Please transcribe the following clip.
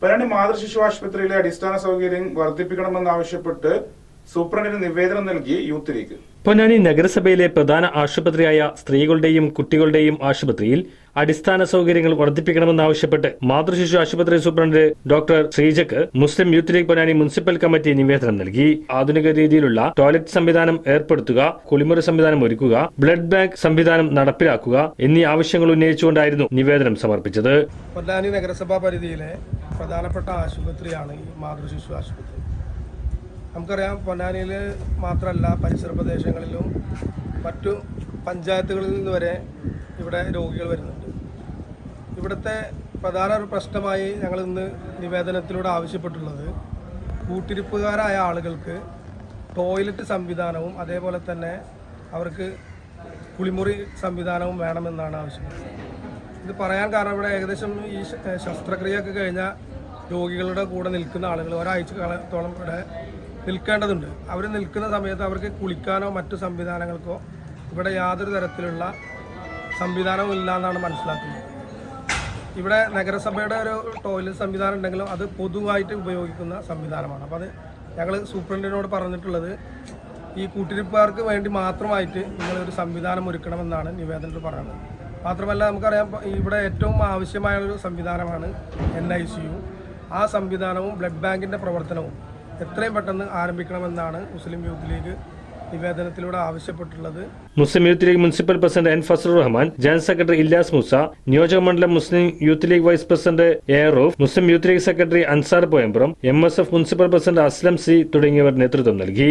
പൊന്നാനി മാതൃശിശു ആശുപത്രിയിലെ അടിസ്ഥാന സൗകര്യം വർദ്ധിപ്പിക്കണമെന്നാവശ്യപ്പെട്ട് സൂപ്രണ്ടിന് നിവേദനം നൽകി യൂത്ത് ലീഗ്. പൊന്നാനി നഗരസഭയിലെ പ്രധാന ആശുപത്രിയായ സ്ത്രീകളുടെയും കുട്ടികളുടെയും ആശുപത്രിയിൽ അടിസ്ഥാന സൗകര്യങ്ങൾ വർദ്ധിപ്പിക്കണമെന്നാവശ്യപ്പെട്ട് മാതൃശിശു ആശുപത്രി സൂപ്രണ്ട് ഡോക്ടർ ശ്രീജക്ക് മുസ്ലിം youth league Ponnani municipal committee നിവേദനം നൽകി. ആധുനിക രീതിയിലുള്ള ടോയ്ലറ്റ് സംവിധാനം ഏർപ്പെടുത്തുക കുളിമുറി സംവിധാനം ഒരുക്കുക ബ്ലഡ് ബാങ്ക് സംവിധാനം നടപ്പിലാക്കുക എന്നീ ആവശ്യങ്ങൾ ഉന്നയിച്ചുകൊണ്ടായിരുന്നു നിവേദനം സമർപ്പിച്ചത്. പൊന്നാനി നഗരസഭാ പരിധിയിലെ പ്രധാനപ്പെട്ട ആശുപത്രിയാണ് ഈ മാതൃശിശു ആശുപത്രി. നമുക്കറിയാം പൊന്നാനിയിൽ മാത്രമല്ല പരിസര പ്രദേശങ്ങളിലും മറ്റു പഞ്ചായത്തുകളിൽ നിന്ന് വരെ ഇവിടെ രോഗികൾ വരുന്നുണ്ട്. ഇവിടുത്തെ പ്രധാന ഒരു പ്രശ്നമായി ഞങ്ങൾ ഇന്ന് നിവേദനത്തിലൂടെ ആവശ്യപ്പെട്ടുള്ളത് കൂട്ടിരിപ്പുകാരായ ആളുകൾക്ക് ടോയ്ലറ്റ് സംവിധാനവും അതേപോലെ തന്നെ അവർക്ക് കുളിമുറി സംവിധാനവും വേണമെന്നാണ് ആവശ്യപ്പെടുന്നത്. ഇത് പറയാൻ കാരണം ഇവിടെ ഏകദേശം ഈ ശസ്ത്രക്രിയയൊക്കെ കഴിഞ്ഞ രോഗികളുടെ കൂടെ നിൽക്കുന്ന ആളുകൾ ഒരാഴ്ച കാലത്തോളം ഇവിടെ നിൽക്കേണ്ടതുണ്ട്. അവർ നിൽക്കുന്ന സമയത്ത് അവർക്ക് കുളിക്കാനോ മറ്റു സംവിധാനങ്ങൾക്കോ ഇവിടെ യാതൊരു തരത്തിലുള്ള സംവിധാനവും ഇല്ല എന്നാണ് മനസ്സിലാക്കുന്നത്. ഇവിടെ നഗരസഭയുടെ ഒരു ടോയ്ലറ്റ് സംവിധാനം ഉണ്ടെങ്കിലും അത് പൊതുവായിട്ട് ഉപയോഗിക്കുന്ന സംവിധാനമാണ്. അപ്പോൾ അത് ഞങ്ങൾ സൂപ്രണ്ടിനോട് പറഞ്ഞിട്ടുള്ളത് ഈ കൂട്ടിരിപ്പുകാർക്ക് വേണ്ടി മാത്രമായിട്ട് നിങ്ങളൊരു സംവിധാനം ഒരുക്കണമെന്നാണ് നിവേദനത്തിൽ പറയുന്നത് മാത്രമല്ല നമുക്കറിയാം ഇവിടെ ഏറ്റവും ആവശ്യമായ ഒരു സംവിധാനമാണ് എൻ ഐ സി യു ആ സംവിധാനവും ബ്ലഡ് ബാങ്കിന്റെ പ്രവർത്തനവും എത്രയും പെട്ടെന്ന് ആരംഭിക്കണമെന്നാണ് മുസ്ലിം യൂത്ത് ലീഗ് നിവേദനത്തിലൂടെ ആവശ്യപ്പെട്ടുള്ളത് Muslim Youth League municipal president N Fazal Rahman general secretary Illas Moosa നിയോജക മണ്ഡലം Muslim Youth League vice president A Rauf Muslim Youth League secretary Ansar Poyampuram M S F municipal president Aslam C തുടങ്ങിയവർ നേതൃത്വം നൽകി.